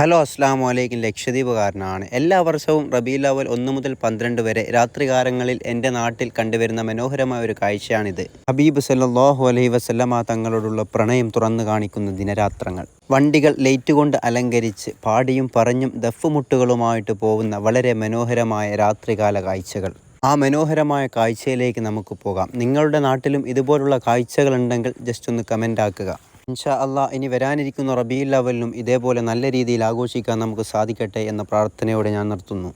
Hello അസ്സാം വലൈക്കും ലക്ഷദ്വീപുകാരനാണ്. എല്ലാ വർഷവും റബീലാവൽ ഒന്ന് മുതൽ പന്ത്രണ്ട് വരെ രാത്രികാലങ്ങളിൽ എന്റെ നാട്ടിൽ കണ്ടുവരുന്ന മനോഹരമായ ഒരു കാഴ്ചയാണിത്. ഹബീബ് സല്ലാഹു അലൈഹി വസല്ലമ തങ്ങളോടുള്ള പ്രണയം തുറന്നു കാണിക്കുന്ന ദിനരാത്രങ്ങൾ. വണ്ടികൾ ലൈറ്റ് കൊണ്ട് അലങ്കരിച്ച് പാടിയും പറഞ്ഞും ദഫുമുട്ടുകളുമായിട്ട് പോകുന്ന വളരെ മനോഹരമായ രാത്രികാല കാഴ്ചകൾ. ആ മനോഹരമായ കാഴ്ചയിലേക്ക് നമുക്ക് പോകാം. നിങ്ങളുടെ നാട്ടിലും ഇതുപോലുള്ള കാഴ്ചകളുണ്ടെങ്കിൽ ജസ്റ്റ് ഒന്ന് കമന്റ് ആക്കുക. ഇൻഷാ അള്ളാ ഇനി വരാനിരിക്കുന്ന റബീൽ അവലിനും ഇതേപോലെ നല്ല രീതിയിൽ ആഘോഷിക്കാൻ നമുക്ക് സാധിക്കട്ടെ എന്ന പ്രാർത്ഥനയോടെ ഞാൻ നിർത്തുന്നു.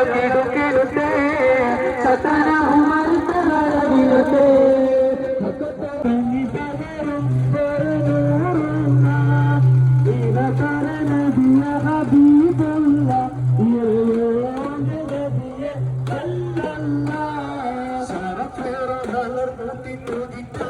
রকে রকে রুতে সতনা হুমার তরার বিনতে সারা ফেরা ধার প্রতি প্রদিতা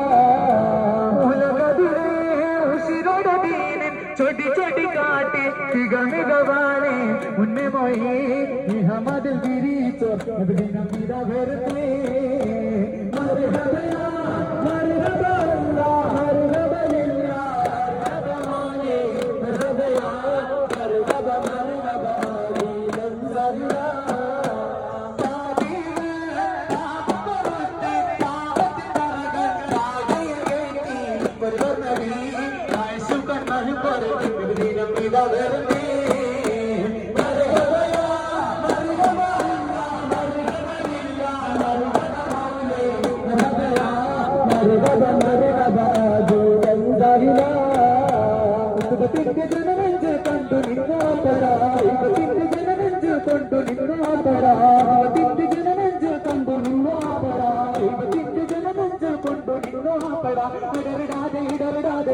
छोटी छोटी काटे सिगम गवाने। उनमें मोहे ये हम दिल गिरी तो बिना मेरा घर पे हर Thank you. ಕಂಡು ನಿನ್ನ ಪರ ಇವತ್ತಿಗೆ അടറിടാതെ ഇടറിടാതെ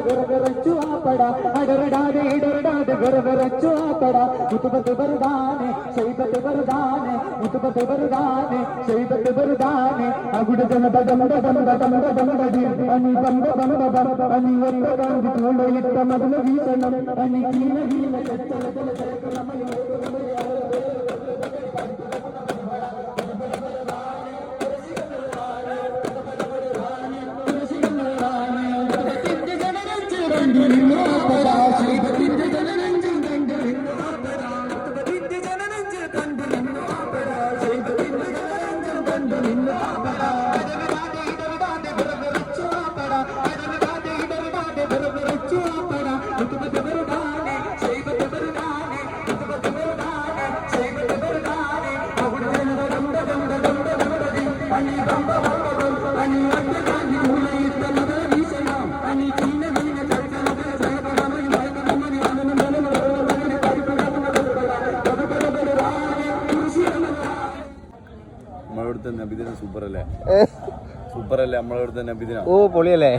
ഇടറിടാതെ വെറുവിറച്ചു ആപ്പട മുത്തുപത്ത് വെറുതാനെ ശൈപത്ത് വെറുതാനെ മുത്തുപത്ത് വെറുതാനെ ശൈപത്ത് വെറുതാനെ അവിടെ ജനപദമടമടമടമടടി അനി അനി ഒറ്റതാണ്ടി ചൂണ്ടയിട്ട മതിൽ വീശണം. അനി ചീന വീണ നമ്മളവിടുത്തെ നബിദിന സൂപ്പർ അല്ലേ? സൂപ്പർ അല്ലേ നമ്മളവിടുത്തെ നബിദിന? ഓ പൊളിയല്ലേ?